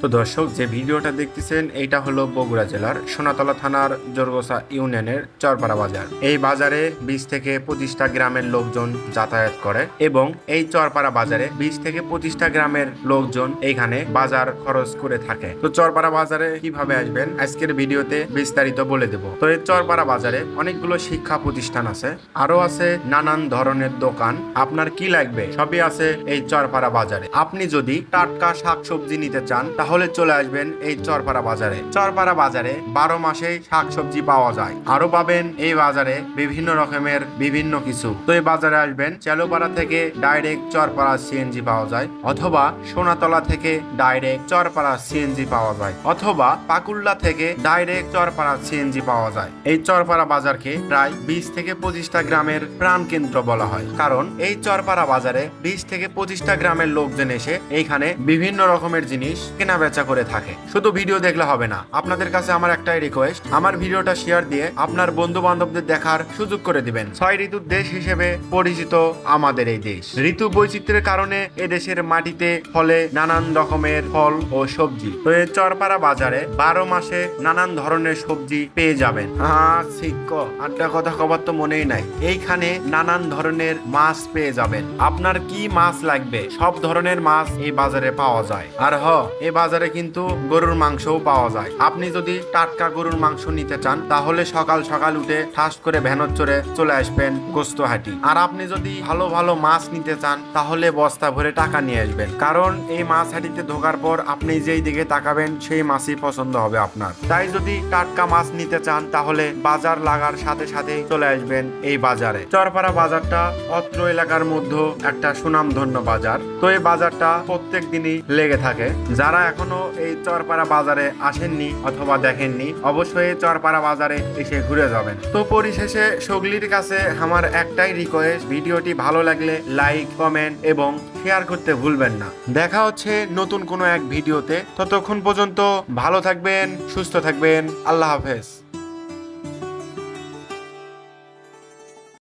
তো দর্শক, যে ভিডিওটা দেখতেছেন, এইটা হলো বগুড়া জেলার সোনাতলা থানার জোরগোসা ইউনিয়নের চরপাড়া বাজার। এই বাজারে বিশ থেকে পঁচিশটা গ্রামের লোকজন যাতায়াত করে এবং এই চরপাড়া বাজারে বিশ থেকে পঁচিশটা গ্রামের লোকজন এইখানে বাজার খরচ করে থাকে। তো চরপাড়া বাজারে কীভাবে আসবেন, আজকের ভিডিওতে বিস্তারিত বলে দেব। তো এই চরপাড়া বাজারে অনেকগুলো শিক্ষা প্রতিষ্ঠান আছে আরও আছে নানান ধরনের দোকান। আপনার কি লাগবে? সবই আছে এই চরপাড়া বাজারে। আপনি যদি টাটকা শাকসবজি নিতে চান, তাহলে চলে আসবেন এই চরপাড়া বাজারে। চরপাড়া বাজারে বারো মাসেই শাকসবজি পাওয়া যায়। আরও পাবেন এই বাজারে বিভিন্ন রকমের বিভিন্ন কিছু। তো এই বাজারে আসবেন, চেলোপাড়া থেকে ডাইরেক্ট চরপাড়া সিএনজি পাওয়া যায়, অথবা সোনাতলা থেকে ডাইরেক্ট চরপাড়া সিএনজি পাওয়া যায়, অথবা পাকুল্লা থেকে ডাইরেক্ট চরপাড়া সিএনজি পাওয়া যায়। এই চরপাড়া বাজারকে প্রায় বিশ থেকে পঁচিশটা গ্রামের প্রাণ কেন্দ্র বলা হয়। কারণ এই চরপাড়া বাজারে বিশ থেকে পঁচিশটা গ্রামের লোকজন এসে এইখানে বিভিন্ন রকমের জিনিস কেনা বেচা করে থাকে। শুধু ভিডিও দেখলে হবে না, আপনাদের কাছে আমার একটাই রিকোয়েস্ট আমার ভিডিওটা শেয়ার দিয়ে আপনার বন্ধু বান্ধবদের দেখার সুযোগ করে দিবেন। ছয় ঋতুর দেশ হিসেবে পরিচিত আমাদের এই দেশ। ঋতু বৈচিত্র্যের কারণে এ দেশের মাটিতে ফলে নানান রকমের ফল ও সবজি। তো এই চরপাড়া বাজারে বারো মাসে নানান ধরনের সবজি পেয়ে যাবেন। হ্যাঁ শিক্ষ আড্ডা কথা কবার তো মনেই নাই। এইখানে নানান ধরনের মাছ পেয়ে যাবেন। আপনার কি মাছ লাগবে? সব ধরনের মাছ এই বাজারে পাওয়া যায়। আর হ এই বাজারে কিন্তু গরুর মাংসও পাওয়া যায়। আপনি যদি টাটকা গরুর মাংস নিতে চান, তাহলে সকাল সকাল উঠে ঠাস করে ভ্যানত চড়ে চলে আসবেন গোস্তহাটি। আর আপনি যদি ভালো ভালো মাছ নিতে চান, তাহলে বস্তা ভরে টাকা নিয়ে আসবেন। কারণ এই মাছ হাটিতে ঢোকার পর আপনি যেই দিকে তাকাবেন, সেই মাছই পছন্দ হবে আপনার। তাই যদি টাটকা মাছ নিতে চান, তাহলে বাজার লাগার সাথে সাথে চলে আসবেন এই বাজারে। চরপাড়া বাজারটা অত্র এলাকার মধ্যে একটা সুনামধন্য বাজার। তো এই বাজারটা প্রত্যেক দিনই লেগে থাকে। যারা এখনও এই চরপাড়া বাজারে আসেননি অথবা দেখেননি, অবশ্যই চরপাড়া বাজারে এসে ঘুরে যাবেন। তো পরিশেষে সগলির কাছে আমার একটাই রিকোয়েস্ট ভিডিওটি ভালো লাগলে লাইক কমেন্ট এবং শেয়ার করতে ভুলবেন না। দেখা হচ্ছে নতুন কোনো এক ভিডিওতে। ততক্ষণ পর্যন্ত ভালো থাকবেন, সুস্থ থাকবেন, আল্লাহ হাফেজ।